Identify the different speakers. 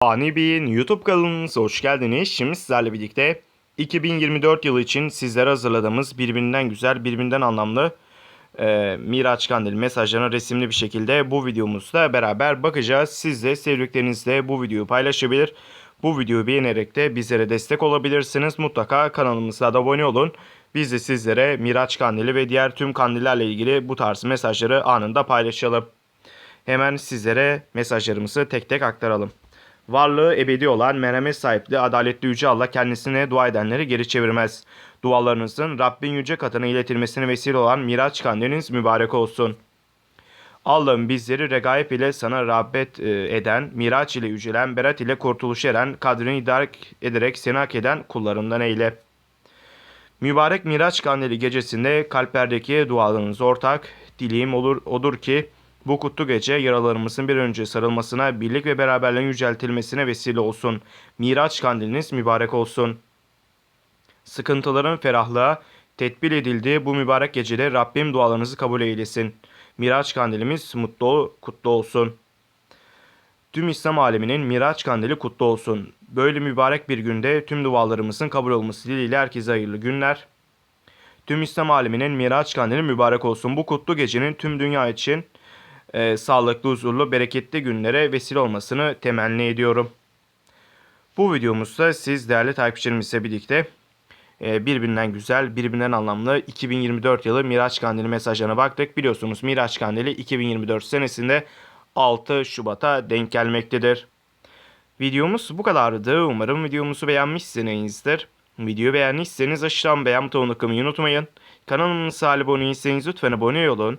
Speaker 1: Ani Bey'in YouTube kanalımıza hoş geldiniz. Şimdi sizlerle birlikte 2024 yılı için sizlere hazırladığımız birbirinden güzel, birbirinden anlamlı e, Miraç Kandil mesajlarına resimli bir şekilde bu videomuzda beraber bakacağız. Siz de sevdiklerinizle bu videoyu paylaşabilir. Bu videoyu beğenerek de bizlere destek olabilirsiniz. Mutlaka kanalımıza da abone olun. Biz de sizlere Miraç Kandili ve diğer tüm kandillerle ilgili bu tarz mesajları anında paylaşalım. Hemen sizlere mesajlarımızı tek tek aktaralım. Varlığı ebedi olan merhamet sahipli adaletli yüce Allah kendisine dua edenleri geri çevirmez. Dualarınızın Rabbin yüce katına iletilmesine vesile olan Miraç kandiliniz mübarek olsun. Allah'ım bizleri regaib ile sana rağbet e, eden, Miraç ile yücelen, berat ile kurtuluş eren, kadrini idrak ederek seni hak eden kullarından eyle. Mübarek Miraç kandili gecesinde kalplerdeki dualarınız ortak, dileğim olur odur ki bu kutlu gece yaralarımızın bir önce sarılmasına, birlik ve beraberliğin yüceltilmesine vesile olsun. Miraç kandiliniz mübarek olsun. Sıkıntıların ferahlığa tedbir edildiği bu mübarek gecede Rabbim dualarınızı kabul eylesin. Miraç kandilimiz mutlu, kutlu olsun. Tüm İslam aleminin Miraç kandili kutlu olsun. Böyle mübarek bir günde tüm dualarımızın kabul olması dileğiyle herkese hayırlı günler. Tüm İslam aleminin Miraç kandili mübarek olsun. Bu kutlu gecenin tüm dünya için e, sağlıklı, huzurlu, bereketli günlere vesile olmasını temenni ediyorum. Bu videomuzda siz değerli takipçilerimizle birlikte e, birbirinden güzel, birbirinden anlamlı 2024 yılı Miraç Kandili mesajlarına baktık. Biliyorsunuz Miraç Kandili 2024 senesinde 6 Şubat'a denk gelmektedir. Videomuz bu kadardı. Umarım videomuzu beğenmişsinizdir. Videoyu beğendiyseniz aşağıdan beğen butonuna tıklamayı unutmayın. Kanalımıza abone değilseniz lütfen abone olun.